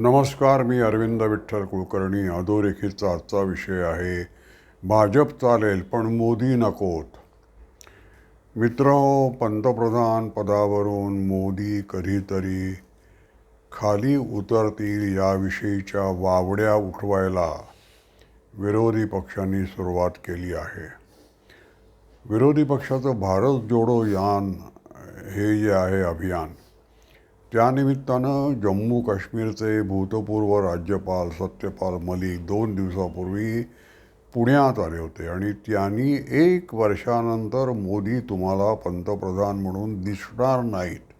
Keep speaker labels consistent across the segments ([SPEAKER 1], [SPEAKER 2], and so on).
[SPEAKER 1] नमस्कार मी अरविंद विठ्ठल कुलकर्णी. अधोरेखितचा आजचा विषय आहे भाजप चालेल पण मोदी नकोत मित्र पंतप्रधान पदावरून मोदी कधीतरी खाली उतरतील याविषयीच्या वावड्या उठवायला विरोधी पक्षांनी सुरुवात केली आहे. विरोधी पक्षाचं भारत जोडो यान हे जे आहे अभियान. त्यानिमित्तानं जम्मू काश्मीरचे भूतपूर्व राज्यपाल सत्यपाल मलिक दोन दिवसापूर्वी पुण्यात आले होते आणि त्यांनी एक वर्षानंतर मोदी तुम्हाला पंतप्रधान म्हणून दिसणार नाहीत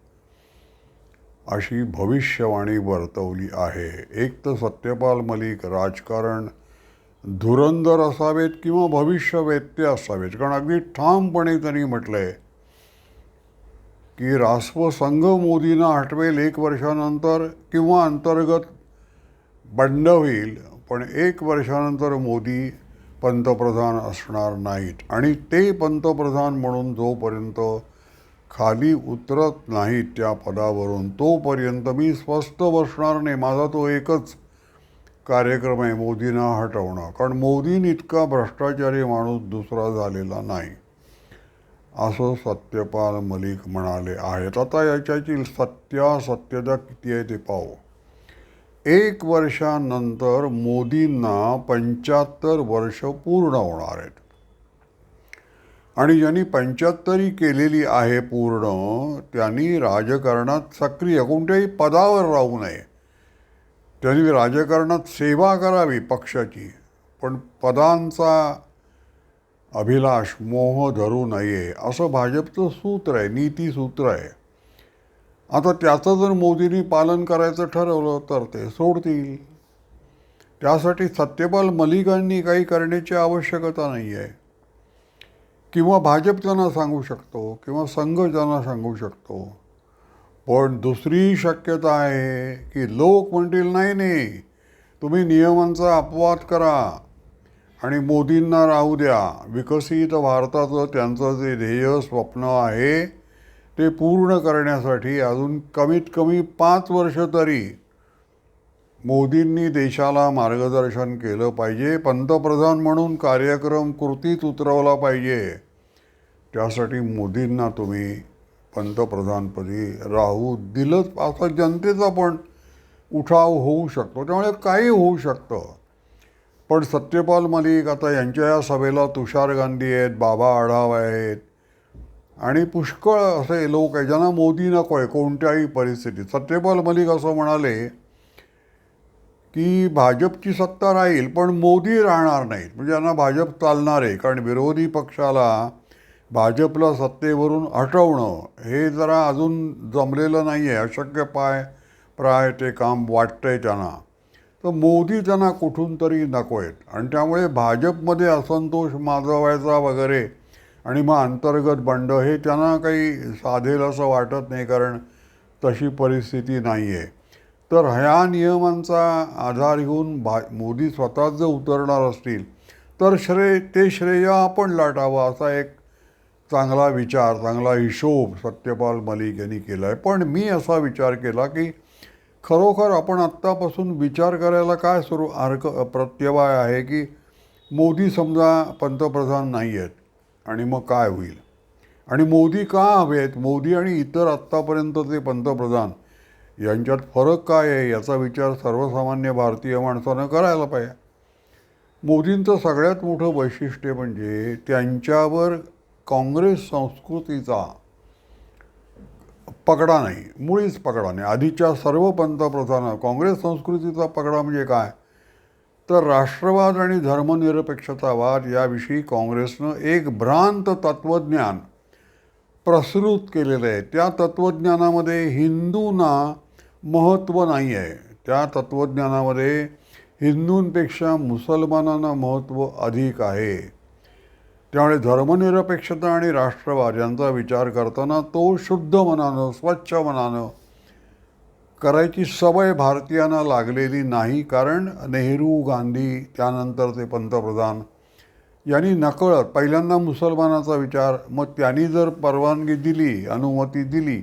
[SPEAKER 1] अशी भविष्यवाणी वर्तवली आहे. एक तर सत्यपाल मलिक राजकारण धुरंधर असावेत किंवा भविष्यवेत्ते असावेत कारण अगदी ठामपणे त्यांनी म्हटलं आहे की रासप संघ मोदींना हटवेल एक वर्षानंतर किंवा अंतर्गत बंड होईल पण एक वर्षानंतर मोदी पंतप्रधान असणार नाहीत. आणि ते पंतप्रधान म्हणून जोपर्यंत खाली उतरत नाहीत त्या पदावरून तोपर्यंत मी स्वस्थ बसणार नाही. माझा तो एकच कार्यक्रम आहे मोदींना हटवणं. कारण मोदीन इतका भ्रष्टाचारी माणूस दुसरा झालेला नाही. असं सत्यपाल मलिक म्हणाले आहेत. आता याच्याची सत्यासत्यता किती आहे ते पाहू. एक वर्षानंतर मोदींना पंच्याहत्तर वर्ष पूर्ण होणार आहेत. आणि ज्यांनी पंच्याहत्तरी केलेली आहे पूर्ण त्यांनी राजकारणात सक्रिय कोणत्याही पदावर राहू नये. त्यांनी राजकारणात सेवा करावी पक्षाची. पण पदांचा अभिलाष मोह धरू नये असं भाजपचं सूत्र आहे नीती सूत्र आहे. आता त्याचं जर मोदींनी पालन करायचं ठरवलं तर ते सोडतील. त्यासाठी सत्यपाल मलिकांनी काही करण्याची आवश्यकता नाही आहे. किंवा भाजप त्यांना सांगू शकतो किंवा संघ त्यांना सांगू शकतो. पण दुसरी शक्यता आहे की लोक म्हणतील नाही नाही तुम्ही नियमांचा अपवाद करा आणि मोदींना राहू द्या. विकसित भारताचं त्यांचं जे ध्येय स्वप्न आहे ते पूर्ण करण्यासाठी अजून कमीत कमी पाच वर्ष तरी मोदींनी देशाला मार्गदर्शन केलं पाहिजे. पंतप्रधान म्हणून कार्यक्रम कृतीत उतरवला पाहिजे. त्यासाठी मोदींना तुम्ही पंतप्रधानपदी राहू दिलंच. असा जनतेचा पण उठाव होऊ शकतो. त्यामुळे काही होऊ शकतं. पण सत्यपाल मलिक आता यांच्या या सभेला तुषार गांधी आहेत बाबा आढाव आहेत. आणि पुष्कळ असे लोक आहेत ज्यांना मोदी नको आहे कोणत्याही परिस्थितीत. सत्यपाल मलिक असं म्हणाले की भाजपची सत्ता राहील पण मोदी राहणार नाहीत. म्हणजे यांना भाजप चालणार आहे कारण विरोधी पक्षाला भाजपला सत्तेवरून हटवणं हे जरा अजून जमलेलं नाही आहे अशक्य पाय प्राय ते काम वाटतंय त्यांना. तर मोदी त्यांना कुठून तरी नको आहेत आणि त्यामुळे भाजपमध्ये असंतोष माजवायचा वगैरे आणि मग अंतर्गत बंड हे त्यांना काही साधेल असं वाटत नाही कारण तशी परिस्थिती नाही आहे तर ह्या नियमांचा आधार घेऊन भा मोदी स्वतःच जर उतरणार असतील तर श्रेय ते श्रेय आपण लाटावं असा एक चांगला विचार चांगला हिशोब सत्यपाल मलिक यांनी केला आहे पण मी असा विचार केला की खरोखर आपण आत्तापासून विचार करायला काय सुरू अर्क प्रत्यवाय आहे की मोदी समजा पंतप्रधान नाही आहेत आणि मग काय होईल? आणि मोदी का हवे आहेत? मोदी आणि इतर आत्तापर्यंतचे पंतप्रधान यांच्यात फरक काय आहे याचा विचार सर्वसामान्य भारतीय माणसानं करायला पाहिजे. मोदींचं सगळ्यात मोठं वैशिष्ट्य म्हणजे त्यांच्यावर काँग्रेस संस्कृतीचा पगडा नाही मुळीच पगडा नाही. आधीच्या सर्व पंतप्रधान काँग्रेस संस्कृतीचा पगडा म्हणजे काय? तर राष्ट्रवाद आणि धर्मनिरपेक्षतावाद याविषयी काँग्रेसनं एक भ्रांत तत्त्वज्ञान प्रसृत केलेलं आहे. त्या तत्त्वज्ञानामध्ये हिंदूंना महत्त्व नाही आहे. त्या तत्त्वज्ञानामध्ये हिंदूंपेक्षा मुसलमानांना महत्त्व अधिक आहे. त्यामुळे धर्मनिरपेक्षता आणि राष्ट्रवाद यांचा विचार करताना तो शुद्ध मनानं स्वच्छ मनानं करायची सवय भारतीयांना लागलेली नाही कारण नेहरू गांधी त्यानंतरचे पंतप्रधान यांनी नकळत पहिल्यांदा मुसलमानाचा विचार मग त्यांनी जर परवानगी दिली अनुमती दिली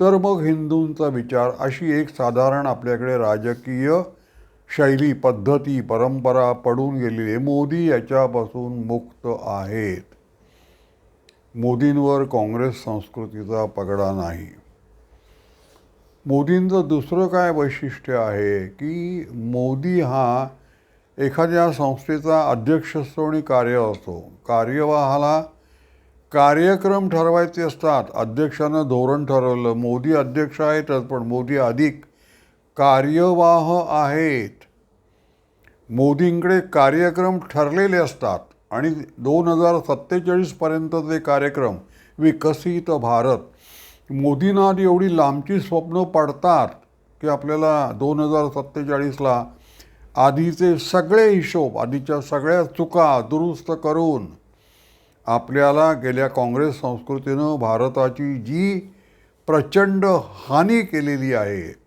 [SPEAKER 1] तर मग हिंदूंचा विचार अशी एक साधारण आपल्याकडे राजकीय शैली पद्धती परंपरा पडून गेलेली आहे. मोदी याच्यापासून मुक्त आहेत. मोदींवर काँग्रेस संस्कृतीचा पगडा नाही. मोदींचं दुसरं काय वैशिष्ट्य आहे की मोदी हा एखाद्या संस्थेचा अध्यक्ष असतो आणि कार्य असतो. कार्यवाहाला कार्यक्रम ठरवायचे असतात. अध्यक्षानं धोरण ठरवलं. मोदी अध्यक्ष आहेतच पण मोदी अधिक कार्यवाह आहेत. मोदींकडे कार्यक्रम ठरलेले असतात आणि दोन हजार सत्तेचाळीसपर्यंतचे कार्यक्रम विकसित भारत. मोदींना एवढी लांबची स्वप्न पडतात की आपल्याला दोन हजार सत्तेचाळीसला आधीचे सगळे हिशोब आधीच्या सगळ्या चुका दुरुस्त करून आपल्याला गेल्या काँग्रेस संस्कृतीनं भारताची जी प्रचंड हानी केलेली आहे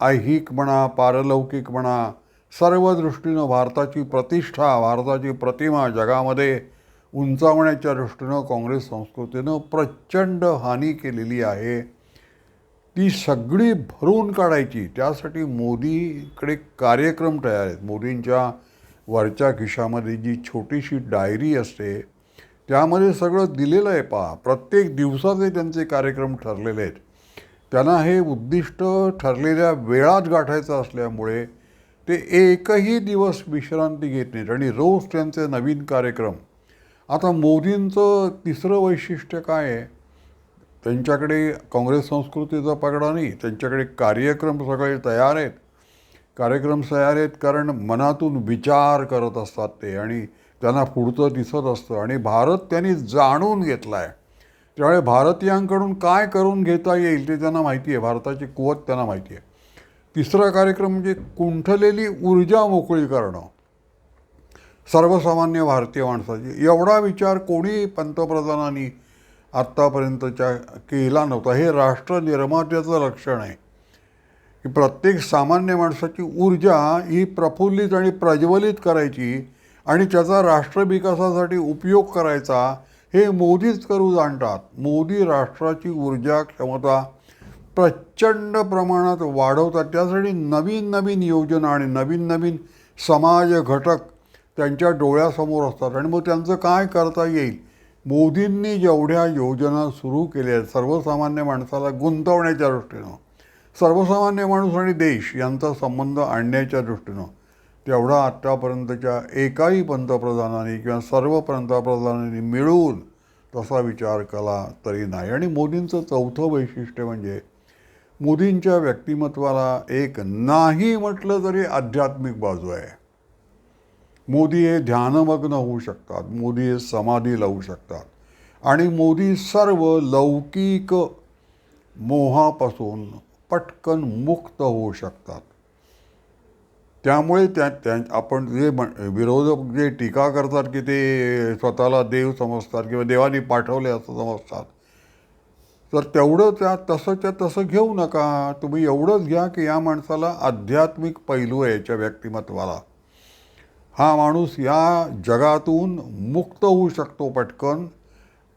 [SPEAKER 1] ऐहिक म्हणा पारलौकिक म्हणा सर्व दृष्टीनं भारताची प्रतिष्ठा भारताची प्रतिमा जगामध्ये उंचावण्याच्या दृष्टीनं काँग्रेस संस्कृतीनं प्रचंड हानी केलेली आहे. ती सगळी भरून काढायची. त्यासाठी मोदीकडे कार्यक्रम तयार आहेत. मोदींच्या वरच्या खिशामध्ये जी छोटीशी डायरी असते त्यामध्ये सगळं दिलेलं आहे पहा. प्रत्येक दिवसाचे त्यांचे कार्यक्रम ठरलेले आहेत. त्यांना हे उद्दिष्ट ठरलेल्या वेळात गाठायचं असल्यामुळे ते एकही दिवस विश्रांती घेत नाहीत. आणि रोज त्यांचे नवीन कार्यक्रम. आता मोदींचं तिसरं वैशिष्ट्य काय आहे? त्यांच्याकडे काँग्रेस संस्कृतीचा पगडा नाही. त्यांच्याकडे कार्यक्रम सगळे तयार आहेत. कार्यक्रम तयार आहेत कारण मनातून विचार करत असतात ते आणि त्यांना पुढचं दिसत असतं. आणि भारत त्यांनी जाणून घेतला आहे त्यामुळे भारतीयांकडून काय करून घेता येईल ते त्यांना माहिती आहे. भारताची कुवत त्यांना माहिती आहे. तिसरा कार्यक्रम म्हणजे कुंठलेली ऊर्जा मोकळी करणं. सर्वसामान्य भारतीय माणसाची. एवढा विचार कोणी पंतप्रधानांनी आत्तापर्यंतच्या केला नव्हता. हे राष्ट्र निर्मात्याचं लक्षण आहे. की प्रत्येक सामान्य माणसाची ऊर्जा ही प्रफुल्लित आणि प्रज्वलित करायची आणि त्याचा राष्ट्र विकासासाठी उपयोग करायचा हे मोदीच करू जाणतात. मोदी राष्ट्राची ऊर्जा क्षमता प्रचंड प्रमाणात वाढवतात. त्यासाठी नवीन नवीन योजना आणि नवीन नवीन समाज घटक त्यांच्या डोळ्यासमोर असतात. आणि मग त्यांचं काय करता येईल? मोदींनी जेवढ्या योजना सुरू केल्या आहेत सर्वसामान्य माणसाला गुंतवण्याच्या दृष्टीनं सर्वसामान्य माणूस आणि देश यांचा संबंध आणण्याच्या दृष्टीनं तेवढा आत्तापर्यंतच्या एकाही पंतप्रधानांनी किंवा सर्व पंतप्रधानांनी मिळून तसा विचार केला तरी नाही. आणि मोदींचं चौथं वैशिष्ट्य म्हणजे मोदींच्या व्यक्तिमत्वाला एक नाही म्हटलं तरी आध्यात्मिक बाजू आहे. मोदी हे ध्यानमग्न होऊ शकतात मोदी हे समाधी लावू शकतात आणि मोदी सर्व लौकिक मोहापासून पटकन मुक्त होऊ शकतात. त्यामुळे त्या त्या आपण जे म्हण विरोधक जे टीका करतात की ते स्वतःला देव समजतात किंवा देवानी पाठवले असं समजतात तर तेवढं त्या तसंच्या तसं घेऊ नका. तुम्ही एवढंच घ्या की या माणसाला आध्यात्मिक पैलू आहे याच्या व्यक्तिमत्वाला. हा माणूस या जगातून मुक्त होऊ शकतो पटकन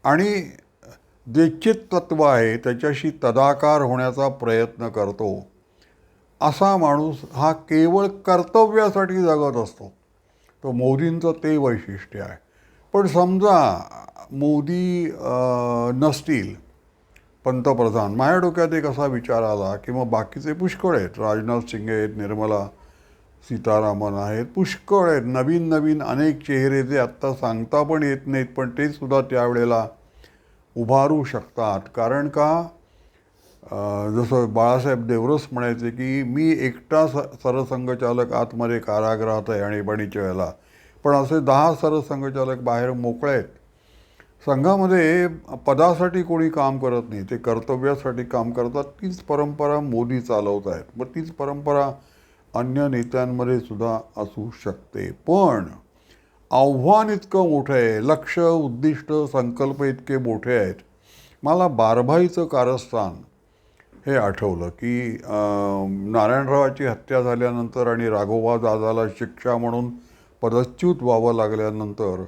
[SPEAKER 1] आणि जे चित्तत्व आहे त्याच्याशी तदाकार होण्याचा प्रयत्न करतो. असा माणूस हा केवळ कर्तव्यासाठी जगत असतो. तो मोदींचं ते वैशिष्ट्य आहे. पण समजा मोदी नसतील पंतप्रधान माझ्या डोक्यात एक असा विचार आला की मग बाकीचे पुष्कळ आहेत. राजनाथ सिंग आहेत निर्मला सीतारामन आहेत पुष्कळ आहेत. नवीन नवीन अनेक चेहरे जे आत्ता सांगता पण येत नाहीत पण ते सुद्धा त्यावेळेला उभारू शकतात. कारण का? जसं बाळासाहेब देवरस म्हणायचे की मी एकटा स सरसंघचालक आतमध्ये कारागृहात आहे आणि बणीच्या वेळेला. पण असे दहा सरसंघचालक बाहेर मोकळे आहेत. संघामध्ये पदासाठी कोणी काम करत नाही ते कर्तव्यासाठी काम करतात. तीच परंपरा मोदी चालवत आहेत. मग तीच परंपरा अन्य नेत्यांमध्ये सुद्धा असू शकते. पण आव्हान इतकं मोठं आहे लक्ष उद्दिष्ट संकल्प इतके मोठे आहेत. मला बारभाईचं कारस्थान हे आठवलं की नारायणरावाची हत्या झाल्यानंतर आणि राघोबा दादाला शिक्षा म्हणून पदच्युत व्हावं लागल्यानंतर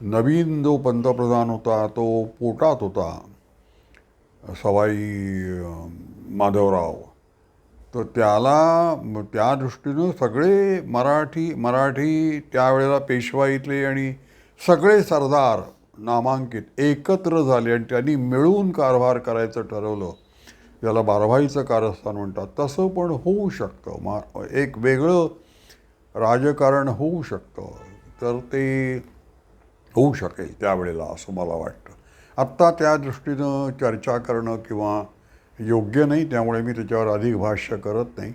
[SPEAKER 1] नवीन जो पंतप्रधान होता तो पोटात होता सवाई माधवराव. तर त्याला त्या दृष्टीनं सगळे मराठी मराठी त्यावेळेला पेशवाईतले आणि सगळे सरदार नामांकित एकत्र झाले आणि त्यांनी मिळून कारभार करायचं ठरवलं. ज्याला बारभाईचं कारस्थान म्हणतात. तसं पण होऊ शकतं. मा एक वेगळं राजकारण होऊ शकतं. तर ते होऊ शकेल त्यावेळेला असं मला वाटतं. आत्ता त्या दृष्टीनं चर्चा करणं किंवा योग्य नाही त्यामुळे मी त्याच्यावर अधिक भाष्य करत नाही.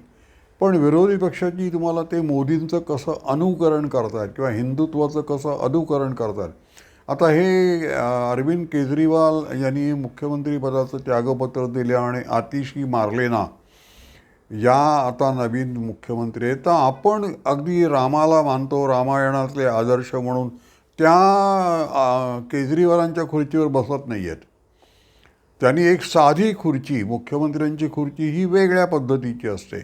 [SPEAKER 1] पण विरोधी पक्षाची तुम्हाला ते मोदींचं कसं अनुकरण करतात किंवा हिंदुत्वाचं कसं अनुकरण करतात आता हे अरविंद केजरीवाल यांनी मुख्यमंत्रीपदाचं त्यागपत्र दिलं आणि आतिशी मारले ना या आता नवीन मुख्यमंत्री आहेत. तर आपण अगदी रामाला मानतो रामायणातले आदर्श म्हणून त्या केजरीवालांच्या खुर्चीवर बसत नाही आहेत त्यांनी एक साधी खुर्ची मुख्यमंत्र्यांची खुर्ची ही वेगळ्या पद्धतीची असते.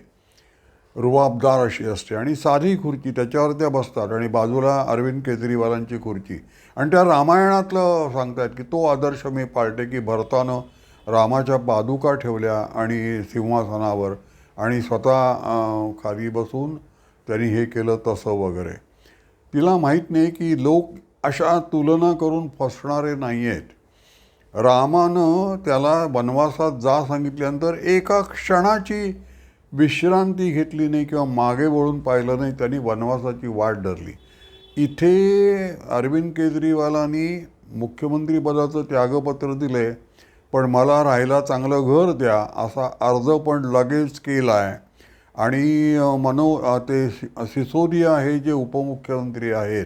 [SPEAKER 1] रुबाबदार अशी असते आणि साधी खुर्ची त्याच्यावर त्या बसतात आणि बाजूला अरविंद केजरीवालांची खुर्ची. आणि त्या रामायणातलं सांगतायत की तो आदर्श मी पाळते की भरतानं रामाच्या पादुका ठेवल्या आणि सिंहासनावर आणि स्वतः खाली बसून त्यांनी हे केलं तसं वगैरे. तिला माहीत नाही की लोक अशा तुलना करून फसणारे नाही आहेत रामानं त्याला वनवासात जा सांगितल्यानंतर एका क्षणाची विश्रांती घेतली नाही किंवा मागे वळून पाहिलं नाही त्यांनी वनवासाची वाट धरली. इथे अरविंद केजरीवालांनी मुख्यमंत्रीपदाचं त्यागपत्र दिले पण मला राहायला चांगलं घर द्या असा अर्ज पण लगेच केला आहे आणि मनो ते सिसोदिया हे जे उपमुख्यमंत्री आहेत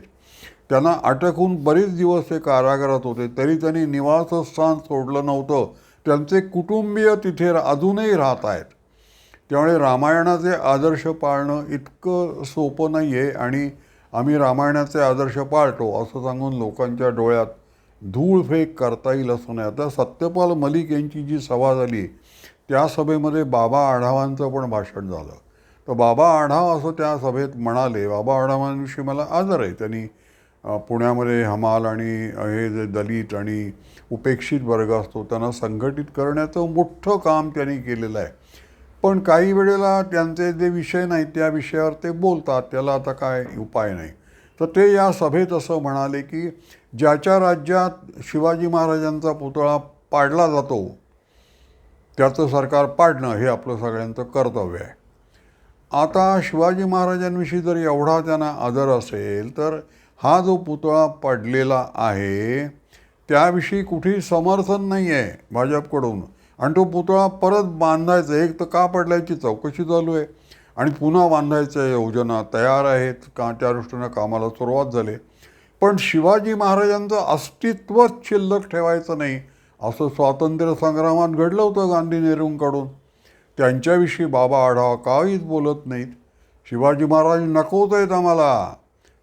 [SPEAKER 1] त्यांना अटकून बरेच दिवस ते कारागृहात होते तरी त्यांनी निवासस्थान सोडलं नव्हतं. त्यांचे कुटुंबीय तिथे अजूनही राहत आहेत. त्यामुळे रामायणाचे आदर्श पाळणं इतकं सोपं नाही आहे आणि आम्ही रामायणाचे आदर्श पाळतो असं सांगून लोकांच्या डोळ्यात धूळफेक करता येईल असं नाही. आता सत्यपाल मलिक यांची जी सभा झाली त्या सभेमध्ये बाबा आढावांचं पण भाषण झालं. तर बाबा आढाव असं त्या सभेत म्हणाले बाबा आढावांविषयी मला आदर आहे. त्यांनी पुण्यामध्ये हमाल आणि हे जे दलित आणि उपेक्षित वर्ग असतो त्यांना संघटित करण्याचं मोठं काम त्यांनी केलेलं आहे. पण काही वेळेला त्यांचे जे विषय नाहीत त्या विषयावर ते बोलतात. त्याला आता काय उपाय नाही. तर ते या सभेत असं म्हणाले की ज्याच्या राज्यात शिवाजी महाराजांचा पुतळा पाडला जातो त्याचं सरकार पाडणं हे आपलं सगळ्यांचं कर्तव्य आहे. आता शिवाजी महाराजांविषयी जर एवढा त्यांना आदर असेल तर हा जो पुतळा पडलेला आहे त्याविषयी कुठेही समर्थन नाही आहे भाजपकडून. आणि तो पुतळा परत बांधायचा. एक तर का पडल्याची चौकशी चालू आहे. आणि पुन्हा बांधायच्या योजना तयार आहेत. का त्या दृष्टीनं कामाला सुरुवात झाली. पण शिवाजी महाराजांचं अस्तित्वच शिल्लक ठेवायचं नाही. असं स्वातंत्र्य संग्रामात घडलं होतं गांधी नेहरूंकडून. त्यांच्याविषयी बाबा आढावा काहीच बोलत नाहीत. शिवाजी महाराज नकोत आहेत आम्हाला.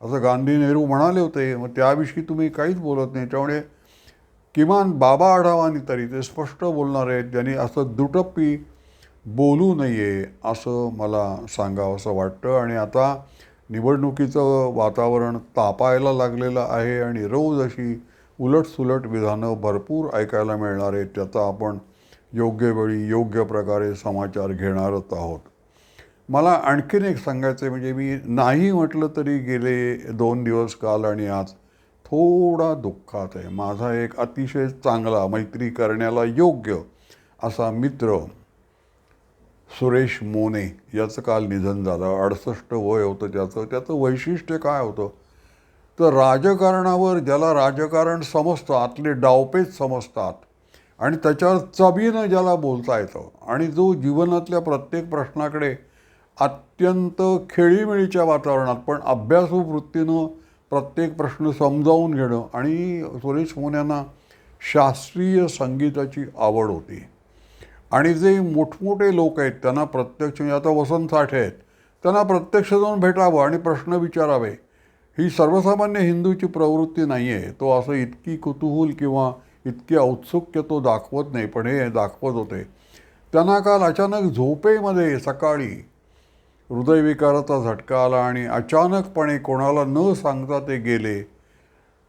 [SPEAKER 1] असं गांधी नेहरू म्हणाले होते. मग त्याविषयी तुम्ही काहीच बोलत नाही. त्यामुळे किमान बाबा आढावानी तरी ते स्पष्ट बोलणार आहेत ज्यांनी असं दुटप्पी बोलू नये असं मला सांगावं असं वाटतं. आणि आता निवडणुकीचं वातावरण तापायला लागलेलं आहे आणि रोज अशी उलटसुलट विधानं भरपूर ऐकायला मिळणार आहेत त्याचा आपण योग्य वेळी योग्य प्रकारे समाचार घेणारच आहोत. मला आणखीन एक सांगायचं आहे म्हणजे मी नाही म्हटलं तरी गेले दोन दिवस काल आणि आज थोडा दुःखात आहे. माझा एक अतिशय चांगला मैत्री करण्याला योग्य असा मित्र सुरेश मोने याचं काल निधन झालं. अडसष्ट वय होतं त्याचं. त्याचं वैशिष्ट्य काय होतं? तर राजकारणावर ज्याला राजकारण समजतं आतले डावपेच समजतात आणि त्याच्यावर चबीनं ज्याला बोलता येतं आणि जो जीवनातल्या प्रत्येक प्रश्नाकडे अत्यंत खेळीमेळीच्या वातावरणात पण अभ्यासू वृत्तीनं प्रत्येक प्रश्न समजावून घेणं आणि सुरेश मोन्यांना शास्त्रीय संगीताची आवड होती. आणि जे मोठमोठे लोक आहेत त्यांना प्रत्यक्ष म्हणजे आता वसंत साठे आहेत त्यांना प्रत्यक्ष जाऊन भेटावं आणि प्रश्न विचारावे. ही सर्वसामान्य हिंदूची प्रवृत्ती नाही आहे तो असं इतकी कुतूहल किंवा इतकी औत्सुक्य तो दाखवत नाही पण हे दाखवत होते. त्यांना काल अचानक झोपेमध्ये सकाळी हृदयविकाराचा झटका आला आणि अचानकपणे कोणाला न सांगता ते गेले.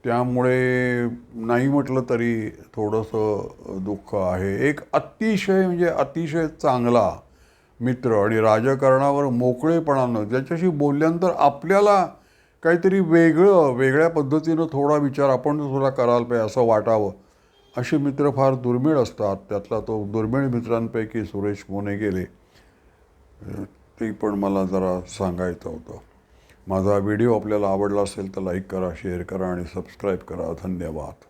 [SPEAKER 1] त्यामुळे नाही म्हटलं तरी थोडंसं दुःख आहे. एक अतिशय म्हणजे अतिशय चांगला मित्र आणि राजकारणावर मोकळेपणानं ज्याच्याशी बोलल्यानंतर आपल्याला काहीतरी वेगळं वेगळ्या पद्धतीनं थोडा विचार आपण सुद्धा करायला पाहिजे असं वाटावं. असे मित्र फार दुर्मिळ असतात. त्यातला तो दुर्मिळ मित्रांपैकी सुरेश मोने गेले. ते पण मला जरा सांगायचं होतं. माझा व्हिडिओ आपल्याला आवडला असेल तर लाईक करा शेअर करा आणि सबस्क्राईब करा. धन्यवाद.